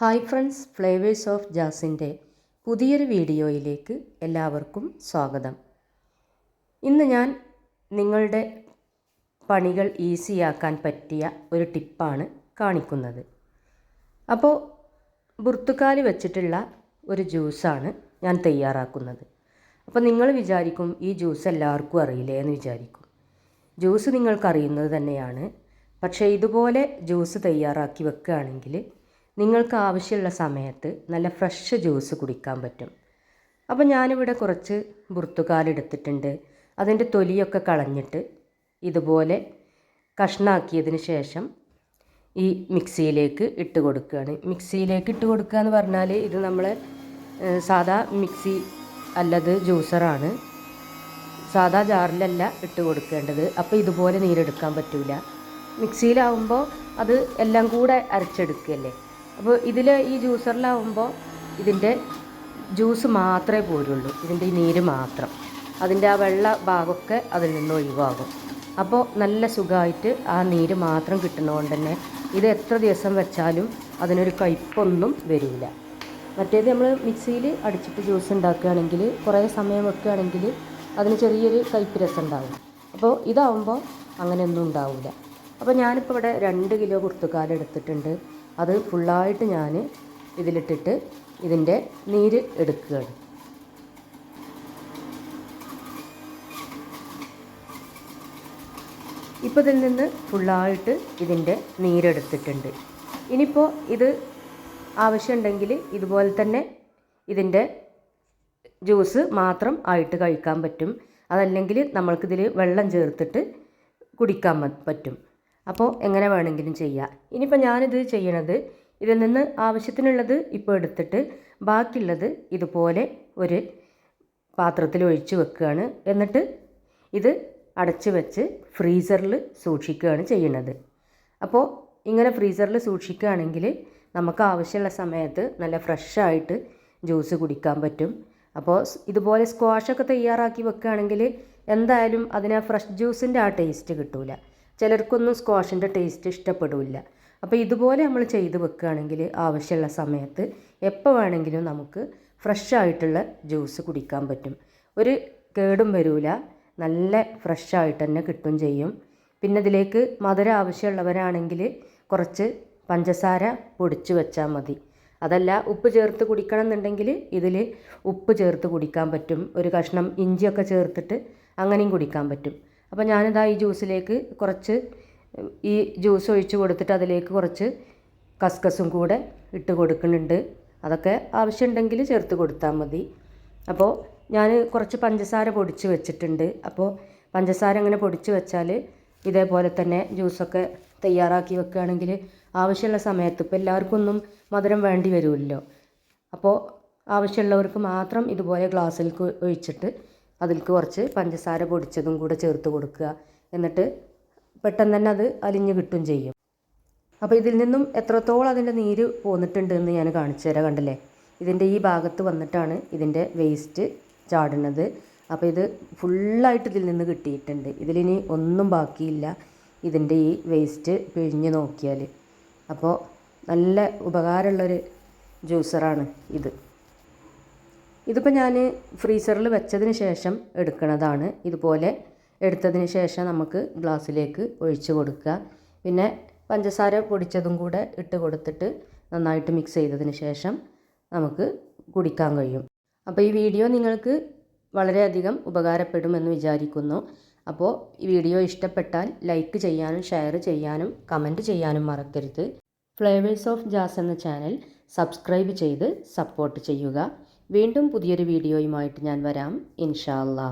Hi friends flavours of ജാസിന്റെ പുതിയൊരു വീഡിയോയിലേക്ക് എല്ലാവർക്കും സ്വാഗതം. ഇന്ന് ഞാൻ നിങ്ങളുടെ പണികൾ ഈസിയാക്കാൻ പറ്റിയ ഒരു ടിപ്പാണ് കാണിക്കുന്നത്. അപ്പോൾ ബുർത്തുക്കാലി വെച്ചിട്ടുള്ള ഒരു ജ്യൂസാണ് ഞാൻ തയ്യാറാക്കുന്നത്. അപ്പോൾ നിങ്ങൾ വിചാരിക്കും ഈ ജ്യൂസ് എല്ലാവർക്കും അറിയില്ലേ എന്ന് വിചാരിക്കും. ജ്യൂസ് നിങ്ങൾക്കറിയുന്നത് തന്നെയാണ്. പക്ഷേ ഇതുപോലെ ജ്യൂസ് തയ്യാറാക്കി വെക്കുകയാണെങ്കിൽ നിങ്ങൾക്ക് ആവശ്യമുള്ള സമയത്ത് നല്ല ഫ്രഷ് ജ്യൂസ് കുടിക്കാൻ പറ്റും. അപ്പോൾ ഞാനിവിടെ കുറച്ച് എടുത്തിട്ടുണ്ട്. അതിന്റെ തൊലിയൊക്കെ കളഞ്ഞിട്ട് ഇതുപോലെ കഷ്ണാക്കിയതിന് ശേഷം ഈ മിക്സിയിലേക്ക് ഇട്ട് കൊടുക്കുകയാണ്. മിക്സിയിലേക്ക് ഇട്ട് കൊടുക്കുക എന്ന് പറഞ്ഞാൽ ഇത് നമ്മൾ സാധാ മിക്സി അല്ലത് ജ്യൂസറാണ്. സാധാ ജാറിലല്ല ഇട്ട് കൊടുക്കേണ്ടത്. അപ്പോൾ ഇതുപോലെ നീരെടുക്കാൻ പറ്റില്ല മിക്സിയിലാവുമ്പോൾ അത് എല്ലാം കൂടെ അരച്ചെടുക്കുകയല്ലേ അപ്പോൾ ഇതിൽ ഈ ജ്യൂസറിലാവുമ്പോൾ ഇതിന്റെ ജ്യൂസ് മാത്രമേ പോരുള്ളൂ. ഇതിന്റെ ഈ നീര് മാത്രം. അതിന്റെ ആ വെള്ള ഭാഗമൊക്കെ അതിൽ നിന്ന് ഒഴിവാകും. അപ്പോൾ നല്ല സുഖമായിട്ട് ആ നീര് മാത്രം കിട്ടുന്നതുകൊണ്ട് തന്നെ ഇത് എത്ര ദിവസം വെച്ചാലും അതിനൊരു കയ്പൊന്നും വരില്ല. മറ്റേത് നമ്മൾ മിക്സിയിൽ അടിച്ചിട്ട് ജ്യൂസ് ഉണ്ടാക്കുകയാണെങ്കിൽ കുറേ സമയം വെക്കുകയാണെങ്കിൽ അതിന് ചെറിയൊരു കയ്പ് രസം ഉണ്ടാവും. അപ്പോൾ ഇതാവുമ്പോൾ അങ്ങനെയൊന്നും ഉണ്ടാവില്ല അപ്പോൾ ഞാനിപ്പോൾ ഇവിടെ രണ്ട് കിലോ കുർത്തുക്കാൽ എടുത്തിട്ടുണ്ട്. അത് ഫുള്ളായിട്ട് ഞാൻ ഇതിലിട്ടിട്ട് ഇതിന്റെ നീര് എടുക്കുകയാണ്. ഇപ്പോൾ ഇതിൽ നിന്ന് ഫുള്ളായിട്ട് ഇതിന്റെ നീരെടുത്തിട്ടുണ്ട്. ഇനിയിപ്പോൾ ഇത് ആവശ്യമുണ്ടെങ്കിൽ ഇതുപോലെ തന്നെ ഇതിന്റെ ജ്യൂസ് മാത്രം ആയിട്ട് കഴിക്കാൻ പറ്റും. അതല്ലെങ്കിൽ നമ്മൾക്കിതിൽ വെള്ളം ചേർത്തിട്ട് കുടിക്കാൻ പറ്റും. അപ്പോൾ എങ്ങനെ വേണമെങ്കിലും ചെയ്യാം. ഇനിയിപ്പോൾ ഞാനിത് ചെയ്യണത് ഇതിൽ നിന്ന് ആവശ്യത്തിനുള്ളത് ഇപ്പോൾ എടുത്തിട്ട് ബാക്കിയുള്ളത് ഇതുപോലെ ഒരു പാത്രത്തിൽ ഒഴിച്ച് വെക്കുകയാണ്. എന്നിട്ട് ഇത് അടച്ച് വെച്ച് ഫ്രീസറിൽ സൂക്ഷിക്കുകയാണ് ചെയ്യുന്നത് അപ്പോൾ ഇങ്ങനെ ഫ്രീസറിൽ സൂക്ഷിക്കുകയാണെങ്കിൽ നമുക്ക് ആവശ്യമുള്ള സമയത്ത് നല്ല ഫ്രഷായിട്ട് ജ്യൂസ് കുടിക്കാൻ പറ്റും. അപ്പോൾ ഇതുപോലെ സ്ക്വാഷൊക്കെ തയ്യാറാക്കി വെക്കുകയാണെങ്കിൽ എന്തായാലും അതിന് ഫ്രഷ് ജ്യൂസിന്റെ ആ ടേസ്റ്റ് കിട്ടൂല. ചിലർക്കൊന്നും സ്ക്വാഷിന്റെ ടേസ്റ്റ് ഇഷ്ടപ്പെടില്ല. അപ്പോൾ ഇതുപോലെ നമ്മൾ ചെയ്ത് വെക്കുകയാണെങ്കിൽ ആവശ്യമുള്ള സമയത്ത് എപ്പോൾ വേണമെങ്കിലും നമുക്ക് ഫ്രഷ് ആയിട്ടുള്ള ജ്യൂസ് കുടിക്കാൻ പറ്റും. ഒരു കേടും വരില്ല നല്ല ഫ്രഷ് ആയിട്ട് തന്നെ കിട്ടും ചെയ്യും. പിന്നെ ഇതിലേക്ക് മധുരം ആവശ്യമുള്ളവരാണെങ്കിൽ കുറച്ച് പഞ്ചസാര പൊടിച്ച് വെച്ചാൽ മതി. അതല്ല ഉപ്പ് ചേർത്ത് കുടിക്കണം എന്നുണ്ടെങ്കിൽ ഇതിൽ ഉപ്പ് ചേർത്ത് കുടിക്കാൻ പറ്റും. ഒരു കഷ്ണം ഇഞ്ചിയൊക്കെ ചേർത്തിട്ട് അങ്ങനെയും കുടിക്കാൻ പറ്റും. അപ്പോൾ ഞാനിതാ ഈ ജ്യൂസിലേക്ക് കുറച്ച് ഈ ജ്യൂസ് ഒഴിച്ച് കൊടുത്തിട്ട് അതിലേക്ക് കുറച്ച് കസ്കസും കൂടെ ഇട്ട് കൊടുക്കുന്നുണ്ട്. അതൊക്കെ ആവശ്യമുണ്ടെങ്കിൽ ചേർത്ത് കൊടുത്താൽ മതി. അപ്പോൾ ഞാൻ കുറച്ച് പഞ്ചസാര പൊടിച്ച് വെച്ചിട്ടുണ്ട്. അപ്പോൾ പഞ്ചസാര അങ്ങനെ പൊടിച്ച് വെച്ചാൽ ഇതേപോലെ തന്നെ ജ്യൂസൊക്കെ തയ്യാറാക്കി വെക്കുകയാണെങ്കിൽ ആവശ്യമുള്ള സമയത്ത് ഇപ്പോൾ എല്ലാവർക്കും ഒന്നും മധുരം വേണ്ടി വരുമല്ലോ അപ്പോൾ ആവശ്യമുള്ളവർക്ക് മാത്രം ഇതുപോലെ ഗ്ലാസ്സിലേക്ക് ഒഴിച്ചിട്ട് അതിലേക്ക് കുറച്ച് പഞ്ചസാര പൊടിച്ചതും കൂടെ ചേർത്ത് കൊടുക്കുക. എന്നിട്ട് പെട്ടെന്ന് തന്നെ അത് അലിഞ്ഞു കിട്ടും ചെയ്യും. അപ്പോൾ ഇതിൽ നിന്നും എത്രത്തോളം അതിന്റെ നീര് പോന്നിട്ടുണ്ട് എന്ന് ഞാൻ കാണിച്ചു തരാം കണ്ടില്ലേ? ഇതിന്റെ ഈ ഭാഗത്ത് വന്നിട്ടാണ് ഇതിന്റെ വേസ്റ്റ് ചാടുന്നത്. അപ്പോൾ ഇത് ഫുള്ളായിട്ട് ഇതിൽ നിന്ന് കിട്ടിയിട്ടുണ്ട്. ഇതിലിനി ഒന്നും ബാക്കിയില്ല ഇതിന്റെ ഈ വേസ്റ്റ് പിഴിഞ്ഞ് നോക്കിയാൽ അപ്പോൾ നല്ല ഉപകാരമുള്ളൊരു ജ്യൂസറാണ് ഇത്. ഇതിപ്പോൾ ഞാൻ ഫ്രീസറിൽ വെച്ചതിന് ശേഷം എടുക്കുന്നതാണ് ഇതുപോലെ എടുത്തതിന് ശേഷം നമുക്ക് ഗ്ലാസ്സിലേക്ക് ഒഴിച്ച് കൊടുക്കുക. പിന്നെ പഞ്ചസാര പൊടിച്ചതും കൂടെ ഇട്ട് കൊടുത്തിട്ട് നന്നായിട്ട് മിക്സ് ചെയ്തതിന് ശേഷം നമുക്ക് കുടിക്കാൻ കഴിയും. അപ്പോൾ ഈ വീഡിയോ നിങ്ങൾക്ക് വളരെയധികം ഉപകാരപ്പെടുമെന്ന് വിചാരിക്കുന്നു. അപ്പോൾ ഈ വീഡിയോ ഇഷ്ടപ്പെട്ടാൽ ലൈക്ക് ചെയ്യാനും ഷെയർ ചെയ്യാനും കമന്റ് ചെയ്യാനും മറക്കരുത്. ഫ്ലേവേഴ്സ് ഓഫ് ജാസ് എന്ന ചാനൽ സബ്സ്ക്രൈബ് ചെയ്ത് സപ്പോർട്ട് ചെയ്യുക. വീണ്ടും പുതിയൊരു വീഡിയോയുമായിട്ട് ഞാൻ വരാം. ഇൻഷാ അല്ലാ